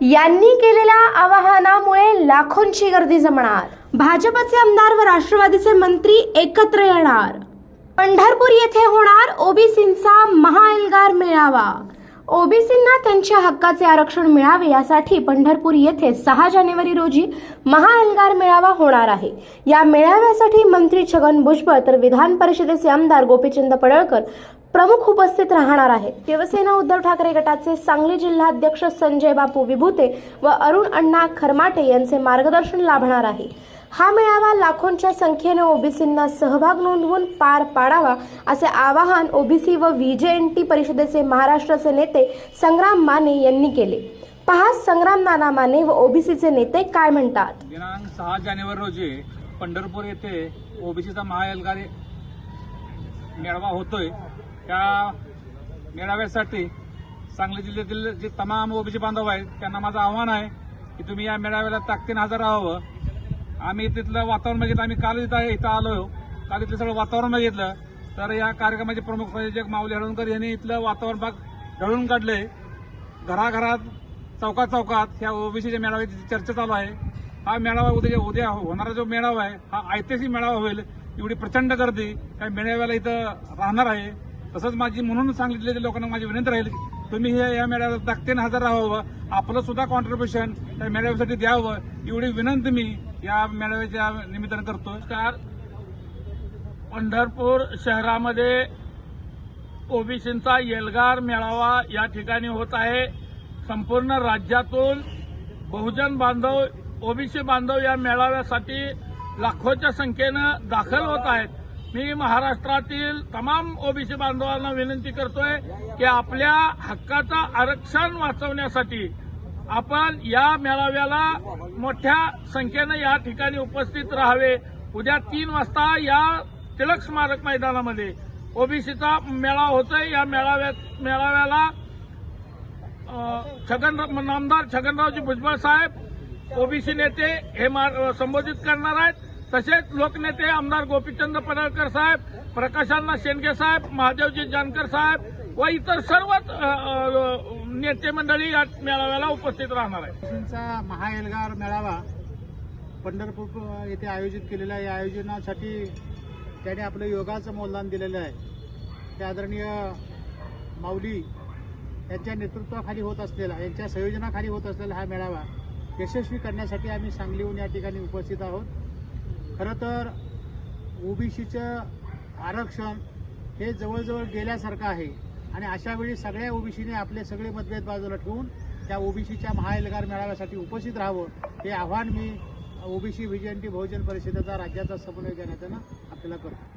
यांनी केलेल्या आवाहनामुळे लाखोंची गर्दी जमणार. भाजपचे आमदार व राष्ट्रवादीचे मंत्री एकत्र येणार. पंढरपूर येथे होणार ओबीसींचा महाएल्गार मेळावा. ओबीसींना त्यांच्या हक्काचे आरक्षण मिळावे यासाठी पंढरपूर येथे सहा जानेवारी रोजी महाएल्गार मेळावा होणार आहे. या मेळाव्यासाठी मंत्री छगन भुजबळ तर विधान परिषदेचे आमदार गोपीचंद पडळकर प्रमुख उपस्थित राहणार आहेत. शिवसेना उद्धव ठाकरे गटाचे सांगली जिल्हाध्यक्ष संजय बापू विभूते व अरुण अण्णा खरमाटे यांचे मार्गदर्शन लाभणार आहे. हा मेळावा लाखोंच्या संख्येने ओबीसींना सहभाग नोंदवून पार पाडावा असे आवाहन ओबीसी व व्हीजेएनटी परिषदेचे महाराष्ट्राचे नेते संग्राम माने यांनी केले. पहा संग्राम नाना माने व ओबीसीचे नेते काय म्हणतात. दिनांक सहा जानेवारी रोजी पंढरपूर येथे ओबीसीचा महाएल्गार मेळावा होतोय. त्या मेळाव्यासाठी सांगली जिल्ह्यातील जे तमाम ओबीसी बांधव आहेत त्यांना माझं आव्हान आहे की तुम्ही या मेळाव्याला ताकदीन हजर राहावं. आम्ही तिथलं वातावरण बघितलं आम्ही काल इथं इथं आलो काल इथलं सगळं वातावरण बघितलं. तर या कार्यक्रमाचे प्रमुख संयोजक माऊली हळवणकर यांनी इथलं वातावरण भाग ढळून काढले. घराघरात चौकात चौकात ह्या ओबीसीच्या मेळाव्याची चर्चा चालू आहे. हा मेळावा उद्या उद्या होणारा जो मेळावा आहे हा ऐतिहासिक मेळावा होईल एवढी प्रचंड गर्दी. त्या मेळाव्याला इथं राहणार आहे. तसंच माझी म्हणून सांगितलेल्या लोकांना माझी विनंती राहील तुम्ही हे या मेळाव्याला दाखतेन हजर राहावं. आपलं सुद्धा कॉन्ट्रीब्युशन त्या मेळाव्यासाठी द्यावं. एवढी विनंती मी या मेळाव्याच्या निमित्तानं करतो नमस्कार. पंढरपूर शहरामध्ये ओबीसींचा एल्गार मेळावा या ठिकाणी होत आहे. संपूर्ण राज्यातून बहुजन बांधव ओबीसी बांधव या मेळाव्यासाठी लाखोच्या संख्येनं दाखल होत आहेत. मी महाराष्ट्रातील तमाम ओबीसी बांधवांना विनंती करतोय की आपल्या हक्काचं आरक्षण वाचवण्यासाठी आपण या मेळाव्याला मोठ्या संख्येनं या ठिकाणी उपस्थित राहावे. उद्या तीन वाजता या टिळक स्मारक मैदानामध्ये ओबीसीचा मेळावा होतोय. या मेळाव्यात मेळाव्याला छगन नामदार छगनरावजी भुजबळ साहेब ओबीसी नेते हे संबोधित करणार आहेत. तसेच लोकनेते आमदार गोपीचंद पडळकर साहेब प्रकाशांना शेंडगे साहेब महादेवजी जानकर साहेब व इतर सर्वच नेते मंडळी या मेळाव्याला उपस्थित राहणार आहे ओबीसींचा महाएल्गार मेळावा पंढरपूर येथे आयोजित केलेला आहे. या आयोजनासाठी त्याने आपलं योगाचं मोलदान दिलेलं आहे. ते आदरणीय माऊली यांच्या नेतृत्वाखाली होत असलेला यांच्या संयोजनाखाली होत असलेला हा मेळावा यशस्वी करण्यासाठी आम्ही सांगलीहून या ठिकाणी उपस्थित आहोत. खरं तर ओबीसीचं आरक्षण हे जवळजवळ गेल्यासारखं आहे. आणि अशावेळी सगळ्या ओबीसीने आपले सगळे मतभेद बाजूला ठेवून त्या ओबीसीच्या महाएल्गार मेळाव्यासाठी उपस्थित राहावं हे आव्हान मी ओबीसी व्हिजनटी बहुजन परिषदेचा राज्याचा समन्वय देण्यात आपल्याला करतो.